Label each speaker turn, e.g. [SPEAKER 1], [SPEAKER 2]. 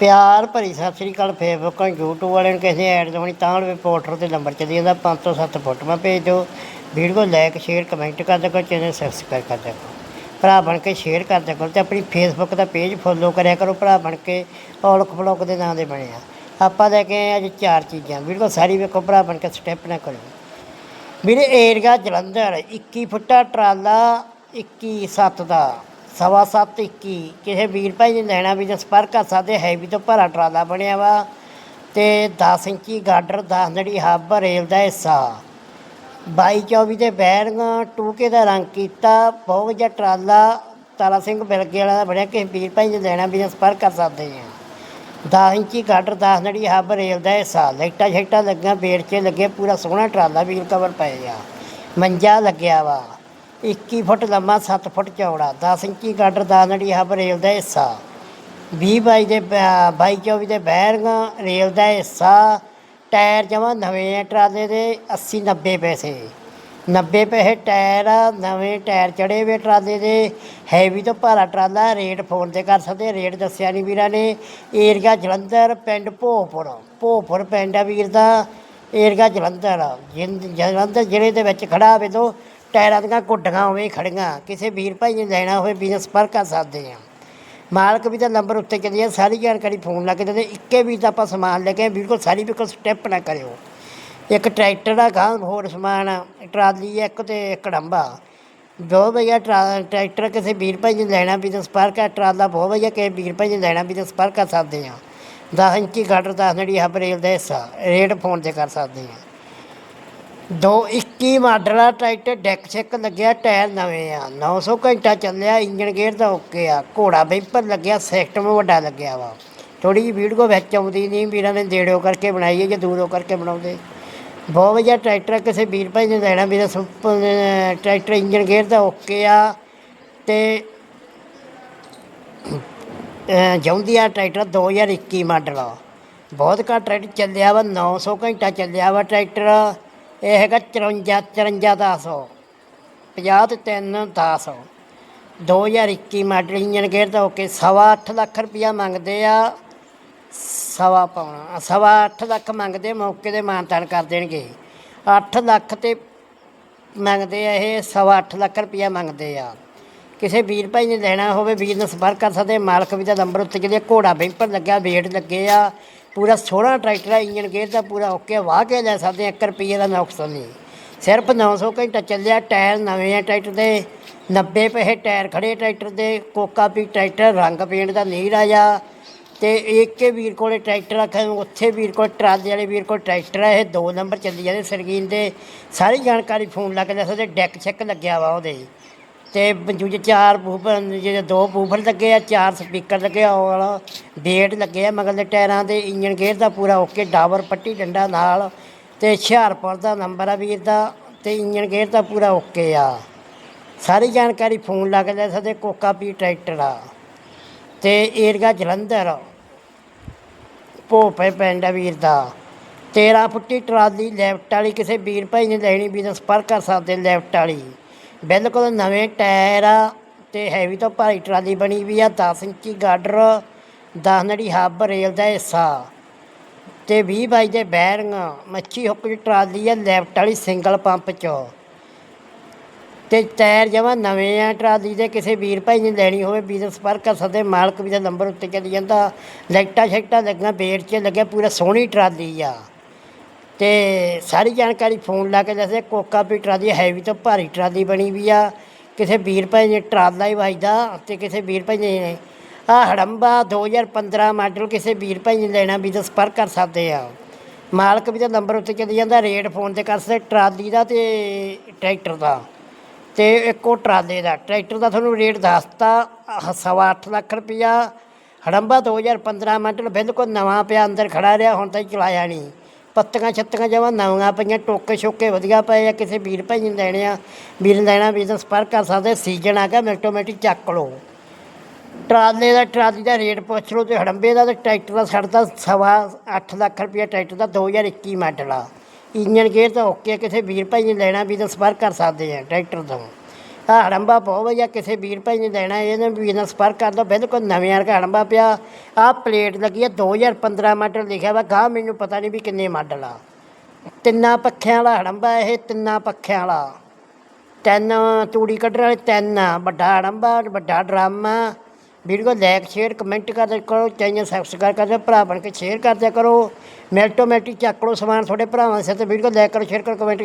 [SPEAKER 1] ਪਿਆਰ ਭਰੀ ਸਤਿ ਸ੍ਰੀ ਅਕਾਲ Facebook YouTube ਵਾਲਿਆਂ ਨੂੰ ਕਿਸੇ ਐਡ ਦਵਾਉਣੀ ਤਾਂ ਵੀ ਪੋਰਟਰ ਤੇ ਨੰਬਰ ਚੱਲੀ ਜਾਂਦਾ 507 ਫੋਟੋਆਂ ਭੇਜ। ਦਿਓ ਵੀਡੀਓ ਲਾਈਕ ਸ਼ੇਅਰ ਕਮੈਂਟ ਕਰ ਦਿਓ ਚੈਨਲ ਸਬਸਕ੍ਰਾਈਬ ਕਰ ਦਿਓ। ਭਰਾ ਬਣ ਕੇ ਸ਼ੇਅਰ ਕਰ ਦਿਓ ਤੇ ਆਪਣੀ ਫੇਸਬੁੱਕ ਦਾ ਪੇਜ ਫੋਲੋ ਕਰਿਆ ਕਰੋ, ਭਰਾ ਬਣ ਕੇ ਔਲਖ ਬਲੌਗ ਦੇ ਨਾਂ ਦੇ ਬਣਿਆ ਆਪਾਂ ਲੈ ਕੇ ਆਏ ਅੱਜ ਚਾਰ ਚੀਜ਼ਾਂ। ਵੀਡੀਓ ਸਾਰੀ ਵੇਖੋ, ਭਰਾ ਬਣ ਕੇ ਸਟੈਪ ਨਾ ਕਰੋ। ਵੀਰੇ ਏਰੀਆ ਜਲੰਧਰ 21 ਫੁੱਟਾ ਟਰਾਲਾ 21 ਸੱਤ ਦਾ। ਸਵਾ ਸੱਤ 21 ਕਿਸੇ ਵੀਰ ਭਾਈ ਨੇ ਲੈਣਾ ਵੀ ਤਾਂ ਸੰਪਰਕ ਕਰ ਸਕਦੇ ਹੈਵੀ ਤੋਂ ਭਰਾ ਟਰਾਲਾ ਬਣਿਆ ਵਾ। ਤੇ 10 ਇੰਚੀ ਗਾਡਰ 10 ਨੜੀ ਹੱਬ ਰੇਲ ਦਾ ਹਿੱਸਾ। 22 24 ਦੇ ਬੈਰਿੰਗ, ਟੂਕੇ ਦਾ ਰੰਗ ਕੀਤਾ, ਬਹੁਤ ਵਧੀਆ ਟਰਾਲਾ। ਤਾਰਾ ਸਿੰਘ ਬਿਲਗੇ ਵਾਲਾ ਦਾ ਬਣਿਆ, ਕਿਸੇ ਵੀਰ ਭਾਈ ਨੇ ਲੈਣਾ ਵੀ ਤਾਂ ਸੰਪਰਕ ਕਰ ਸਕਦੇ ਆ। 10 ਇੰਚੀ ਗਾਡਰ 10 ਨੜੀ ਹੱਬ ਰੇਲ ਦਾ ਹਿੱਸਾ। ਲਾਈਟਾਂ ਸ਼ਾਈਟਾਂ ਲੱਗੀਆਂ ਬੇੜ 'ਚ ਲੱਗੇ, ਪੂਰਾ ਸੋਹਣਾ ਟਰਾਲਾ ਵੀਲ ਕਵਰ ਪਏ ਆ। ਮੰਜਾ ਲੱਗਿਆ ਵਾ। 21 ਫੁੱਟ ਲੰਮਾ 7 ਫੁੱਟ ਚੌੜਾ 10 ਇੰਚੀ ਗਾਡਰ 10 ਨੜੀ ਹੱਬ ਰੇਲ ਦਾ ਹਿੱਸਾ 20 ਬਾਈ ਦੇ 22 24 ਦੇ ਬੈਰਿੰਗ ਰੇਲ ਦਾ ਹਿੱਸਾ, ਟਾਇਰ ਜਮਾ ਨਵੇਂ ਆ ਟਰਾਲੇ ਦੇ 80 90 ਪੈਸੇ। 90 ਪੈਸੇ ਟਾਇਰ ਨਵੇਂ ਟਾਇਰ ਚੜੇ ਵੇ ਟਰਾਲੇ ਦੇ, ਹੈਵੀ ਤੋਂ ਭਾਰਾ ਟਰਾਲਾ, ਰੇਟ ਫੋਨ ਤੇ ਕਰ ਸਕਦੇ, ਰੇਟ ਦੱਸਿਆ ਨਹੀਂ ਵੀਰਾਂ ਨੇ। ਏਰੀਆ ਜਲੰਧਰ, ਪਿੰਡ ਭੋਪੁਰ ਭੋਪੁਰ ਪਿੰਡ ਆ ਵੀਰ ਦਾ, ਏਰੀਆ ਜਲੰਧਰ ਜਲੰਧਰ ਜ਼ਿਲ੍ਹੇ ਦੇ ਵਿੱਚ ਖੜਾ ਹੋਵੇ ਤੋਂ ਟਾਇਰਾਂ ਦੀਆਂ ਗੁੱਡੀਆਂ ਉਵੇਂ ਖੜੀਆਂ। ਕਿਸੇ ਵੀਰ ਭਾਈ ਨੇ ਲੈਣਾ ਹੋਵੇ ਬਿਜ਼ਨਸ ਪਰ ਕਰ ਸਕਦੇ ਆ ਮਾਲਕ ਵੀ ਦਾ ਨੰਬਰ ਉੱਤੇ ਚੱਲੀ ਆ, ਸਾਰੀ ਜਾਣਕਾਰੀ ਫੋਨ ਲਾ ਕੇ ਦਿੰਦੇ ਇੱਕੇ ਵੀ ਤਾਂ ਆਪਾਂ ਸਮਾਨ ਲੈ ਕੇ ਬਿਲਕੁਲ ਸਾਰੀ ਬਿਲਕੁਲ ਸਟੈਪ ਨਾ ਕਰਿਓ। ਇੱਕ ਟਰੈਕਟਰ ਦਾ ਗਾਂ ਹੋਰ ਸਮਾਨ ਟਰਾਲੀ ਆ, ਇੱਕ ਤੇ ਇੱਕ ਬਹੁਤ ਵਧੀਆ ਟਰਾ- ਟਰੈਕਟਰ ਕਿਸੇ ਵੀਰ ਭਾਈ ਨੇ ਲੈਣਾ ਵੀ ਤਾਂ ਸੰਪਰਕ ਟਰਾਲਾ ਬਹੁਤ ਵਧੀਆ, ਕਿਸੇ ਵੀਰ ਭਾਈ ਨੇ ਲੈਣਾ ਬਿਜਨਸ ਪਰ ਕਰ ਸਕਦੇ ਆ 10 ਇੰਚੀ ਗਾਡਰ 10 ਜਿਹੜੀ ਹਬ ਰੇਲ ਦਾ ਹਿੱਸਾ ਰੇਟ ਫੋਨ ਤੇ ਕਰ ਸਕਦੇ ਆ ਦੋ 21 ਮਾਡਲ ਆ ਟਰੈਕਟਰ ਡੈਕ ਚੈੱਕ ਲੱਗਿਆ ਟਾਇਰ ਨਵੇਂ ਆ। 900 ਘੰਟਾ ਚੱਲਿਆ ਇੰਜਨ ਗੇਅਰ ਦਾ ਓਕੇ ਆ। ਘੋੜਾ ਵੈਂਪਰ ਲੱਗਿਆ, ਸਿਸਟਮ ਵੱਡਾ ਲੱਗਿਆ ਵਾ। ਥੋੜੀ ਜਿਹੀ ਵੀਡੀਓ ਵਿੱਚ ਆਉਂਦੀ ਨਹੀਂ, ਵੀਰਾਂ ਨੇ ਦੇੜੋ ਕਰਕੇ ਬਣਾਈ ਹੈ ਜਾਂ ਦੂਰੋਂ ਕਰਕੇ ਬਣਾਉਂਦੇ। ਬਹੁਤ ਵਧੀਆ ਟਰੈਕਟਰ ਕਿਸੇ ਵੀਰ ਭਾਈ ਨੇ ਲੈਣਾ ਵੀ ਤਾਂ ਟਰੈਕਟਰ ਇੰਜਨ ਗੇਅਰ ਦਾ ਓਕੇ ਆ। ਤੇ ਆ ਟਰੈਕਟਰ 2021 ਮਾਡਲ। ਆ ਬਹੁਤ ਘੱਟ ਟਰੈਕਟਰ ਚੱਲਿਆ ਵਾ 900 ਘੰਟਾ ਚੱਲਿਆ ਵਾ ਟਰੈਕਟਰ। ਇਹ ਹੈਗਾ 54 54 10 50 ਤੇ 3 10 2021 ਮਾਡਲ ਇੰਜਨ ਗੇਅਰ ਦਾ ਓਕੇ, ਸਵਾ ਅੱਠ ਲੱਖ ਰੁਪਇਆ ਮੰਗਦੇ ਆ, ਸਵਾ ਪਾਉਣਾ ਸਵਾ ਅੱਠ ਲੱਖ ਮੰਗਦੇ ਮੌਕੇ ਦੇ ਮਾਨਤਾਨ ਕਰ ਦੇਣਗੇ। 8 ਲੱਖ ਤੇ ਮੰਗਦੇ ਆ ਇਹ, ਸਵਾ ਅੱਠ ਲੱਖ ਰੁਪਇਆ ਮੰਗਦੇ ਆ। ਕਿਸੇ ਵੀਰ ਭਾਈ ਨੇ ਲੈਣਾ ਹੋਵੇ, ਵੀਰ ਨਾਲ ਸੰਪਰਕ ਕਰ ਸਕਦੇ ਮਾਲਕ ਵੀ ਦਾ ਨੰਬਰ ਉੱਤੇ ਜਿਹੜੇ ਘੋੜਾ ਬੈਂਪਰ ਲੱਗਿਆ, ਵੇਟ ਲੱਗੇ ਆ। ਪੂਰਾ ਸੋਹਣਾ ਟਰੈਕਟਰ ਆ ਇੰਜਨ ਗੇਅਰ ਦਾ ਪੂਰਾ ਓਕੇ ਵਾਹ ਕੇ ਲੈ ਸਕਦੇ ਆ 1 ਰੁਪਈਏ ਦਾ ਨੁਕਸਾਨ ਨਹੀਂ। ਸਿਰਫ 900 ਘੰਟਾ ਚੱਲਿਆ, ਟਾਇਰ ਨਵੇਂ ਆ ਟਰੈਕਟਰ ਦੇ 90 ਪੈਸੇ ਟਾਇਰ ਖੜੇ ਟਰੈਕਟਰ ਦੇ, ਕੋਕਾ ਵੀ ਟਰੈਕਟਰ, ਰੰਗ ਪੇਂਟ ਦਾ ਨਹੀਂ ਰਾਜਾ ਤੇ ਇੱਕ ਵੀਰ ਕੋਲੇ ਟਰੈਕਟਰ ਰੱਖਿਆ, ਉੱਥੇ ਵੀਰ ਕੋਲ ਟਰਾਲੇ ਵਾਲੇ ਵੀਰ ਕੋਲ ਟਰੈਕਟਰ ਹੈ ਇਹ ਦੋ ਨੰਬਰ ਚੱਲੀ ਜਾਂਦੇ ਸਰਗੀਨ ਦੇ। ਸਾਰੀ ਜਾਣਕਾਰੀ ਫੋਨ ਲਾ ਕੇ ਦੱਸੋ ਡੈਕ ਚੈੱਕ ਲੱਗਿਆ ਵਾ ਉਹਦੇ। ਤੇ ਦੂਜੇ ਚਾਰ ਬੂਫਰ ਜਿਹੜੇ ਦੋ ਬੂਫਰ ਲੱਗੇ ਆ, ਚਾਰ ਸਪੀਕਰ ਲੱਗੇ ਆ, ਉਹ ਵਾਲਾ ਡੇਟ ਲੱਗੇ ਆ ਮਗਰਲੇ ਟਾਇਰਾਂ ਦੇ ਇੰਜਨ ਗੇਅਰ ਦਾ ਪੂਰਾ ਓਕੇ ਡਾਵਰ ਪੱਟੀ ਡੰਡਾ ਨਾਲ ਤੇ ਹੁਸ਼ਿਆਰਪੁਰ ਦਾ ਨੰਬਰ ਆ ਵੀਰ ਦਾ ਤੇ ਇੰਜਨ ਗੇਅਰ ਦਾ ਪੂਰਾ ਓਕੇ ਆ। ਸਾਰੀ ਜਾਣਕਾਰੀ ਫੋਨ ਲਾ ਕੇ ਲੈ ਸਕਦੇ, ਕੋਕਾ ਪੀ ਟਰੈਕਟਰ ਆ। ਤੇ ਏਰਗਾ ਜਲੰਧਰ, ਭੋਪੇ ਪਿੰਡ ਆ ਵੀਰ ਦਾ। 13 ਫੁੱਟੀ ਟਰਾਲੀ, ਲੈਫਟ ਵਾਲੀ ਕਿਸੇ ਵੀਰ ਭਾਈ ਨੇ ਲੈਣੀ ਵੀ ਤਾਂ ਸੰਪਰਕ ਕਰ ਸਕਦੇ, ਲੈਫਟ ਵਾਲੀ। ਬਿਲਕੁਲ ਨਵੇਂ ਟਾਇਰ ਆ ਤੇ ਹੈਵੀ ਤੋਂ ਭਾਰੀ ਟਰਾਲੀ ਬਣੀ ਵੀ ਆ 10 ਇੰਚੀ ਗਾਡਰ 10 ਨੜੀ ਹੱਬ ਰੇਲ ਦਾ ਹਿੱਸਾ ਤੇ 20 ਬਾਈ ਦੇ ਬੈਰਿੰਗ ਮੱਛੀ ਹੁੱਕ ਦੀ ਟਰਾਲੀ ਆ ਲੈਫਟ ਵਾਲੀ ਸਿੰਗਲ ਪੰਪ ਚ। ਤੇ ਟਾਇਰ ਜਮਾ ਨਵੇਂ ਆ ਟਰਾਲੀ ਦੇ, ਕਿਸੇ ਵੀਰ ਭਾਈ ਨੇ ਲੈਣੀ ਹੋਵੇ ਵੀ ਤਾਂ ਸੰਪਰਕ ਕਰ ਸਕਦੇ ਮਾਲਕ ਵੀ ਦਾ ਨੰਬਰ ਉੱਤੇ ਚੱਲੀ ਜਾਂਦਾ। ਲਾਈਟਾਂ ਸ਼ੈਕਟਾਂ ਲੱਗੀਆਂ, ਬੇੜ 'ਚ ਲੱਗਿਆ, ਪੂਰਾ ਸੋਹਣੀ ਟਰਾਲੀ ਆ। ਤੇ ਸਾਰੀ ਜਾਣਕਾਰੀ ਫੋਨ ਲਾ ਕੇ ਦੱਸੇ ਕੋਕਾ ਵੀ ਟਰਾਲੀ ਹੈਵੀ ਤੋਂ ਭਾਰੀ ਟਰਾਲੀ ਬਣੀ ਵੀ ਆ ਕਿਸੇ ਵੀਰ ਭਾਈ ਨੇ ਟਰਾਲਾ ਹੀ ਵਾਜਦਾ ਤੇ ਕਿਸੇ ਵੀਰ ਭਾਈ ਨੇ, ਆ ਹੜੰਬਾ 2015 ਮਾਡਲ ਕਿਸੇ ਵੀਰ ਭਾਈ ਨੇ ਲੈਣਾ ਵੀ ਤਾਂ ਸੰਪਰਕ ਕਰ ਸਕਦੇ ਆ। ਮਾਲਕ ਵੀ ਤਾਂ ਨੰਬਰ ਉੱਤੇ ਚੱਲੀ ਜਾਂਦਾ, ਰੇਟ ਫੋਨ ਤੇ ਕਰ ਸਕਦੇ, ਟਰਾਲੀ ਦਾ ਤੇ ਟਰੈਕਟਰ ਦਾ। ਤੇ ਇੱਕੋ ਟਰਾਲੇ ਦਾ, ਟਰੈਕਟਰ ਦਾ ਤੁਹਾਨੂੰ ਰੇਟ ਦੱਸਤਾ, ਆਹ ਸਵਾ ਅੱਠ ਲੱਖ ਰੁਪਈਆ ਹੜੰਬਾ 2015 ਮਾਡਲ ਬਿਲਕੁਲ ਨਵਾਂ ਪਿਆ, ਅੰਦਰ ਖੜਾ ਰਿਹਾ, ਹੁਣ ਤਾਂ ਚਲਾਇਆ ਨਹੀਂ। ਪੱਤੀਆਂ ਛੱਤੀਆਂ ਜਮਾਂ ਨਵੀਆਂ ਪਈਆਂ, ਟੋਕੇ ਛੋਕੇ ਵਧੀਆ ਪਏ ਆ, ਕਿਸੇ ਵੀਰ ਭਾਈ ਨੇ ਲੈਣੇ ਆ, ਵੀਰ ਨੇ ਲੈਣਾ ਵੀ ਤਾਂ ਸੰਪਰਕ ਕਰ ਸਕਦੇ, ਸੀਜ਼ਨ ਆ ਗਿਆ ਮਿੰਟੋ-ਮਿੰਟ ਚੱਕ ਲਓ। ਟਰਾਲੇ ਦਾ, ਟਰਾਲੀ ਦਾ ਰੇਟ ਪੁੱਛ ਲਓ ਤੇ ਹੜੰਬੇ ਦਾ ਤੇ ਟਰੈਕਟਰ ਦਾ ਛੱਡਦਾ ਸਵਾ ਅੱਠ ਲੱਖ ਰੁਪਈਆ ਟਰੈਕਟਰ ਦਾ 2021 ਮਾਡਲ ਆ। ਇੰਜਨ ਗੇਅਰ ਤਾਂ ਓਕੇ ਕਿਸੇ ਵੀਰ ਭਾਈ ਨੇ ਲੈਣਾ ਵੀ ਤਾਂ ਸੰਪਰਕ ਕਰ ਸਕਦੇ ਆ, ਟਰੈਕਟਰ ਤੋਂ। ਹੜੰਬਾ ਬਹੁਤ ਵਧੀਆ, ਕਿਸੇ ਵੀਰ ਭਾਈ ਨੇ ਦੇਣਾ, ਇਹਨੇ ਵੀ ਨਾਲ ਸੰਪਰਕ ਕਰ ਲਓ। ਬਿਲਕੁਲ ਨਵੇਂ ਵਰਗਾ ਹੜੰਬਾ ਪਿਆ। ਆਹ ਪਲੇਟ ਲੱਗੀ ਆ 2015 ਮਾਡਲ ਲਿਖਿਆ ਵਾ। ਗਾਹ ਮੈਨੂੰ ਪਤਾ ਨਹੀਂ ਵੀ ਕਿੰਨੇ ਮਾਡਲ ਆ। ਤਿੰਨਾਂ ਪੱਖਿਆਂ ਵਾਲਾ ਹੜੰਬਾ ਇਹ, ਤਿੰਨਾਂ ਪੱਖਿਆਂ ਵਾਲਾ। ਤਿੰਨ ਤੂੜੀ ਕੱਢਣ ਵਾਲੇ ਤਿੰਨ ਵੱਡਾ ਹੜੰਬਾ ਵੱਡਾ ਡਰਮ ਆ। ਵੀਡੀਓ ਲਾਈਕ ਸ਼ੇਅਰ ਕਮੈਂਟ ਕਰਦੇ ਕਰੋ। ਚੈਨਲ ਸਬਸਕ੍ਰਾਈਬ ਕਰਦੇ ਭਰਾ ਬਣ ਕੇ ਸ਼ੇਅਰ ਕਰਦੇ ਕਰੋ। ਮਿੰਟੋ ਮਿੰਟੀ ਚੱਕ ਲਓ ਸਮਾਨ ਤੁਹਾਡੇ ਭਰਾਵਾਂ ਸਿਰ ਤੇ ਵੀਡੀਓ ਲਾਈਕ ਕਰੋ ਸ਼ੇਅਰ ਕਰੋ ਕਮੈਂਟ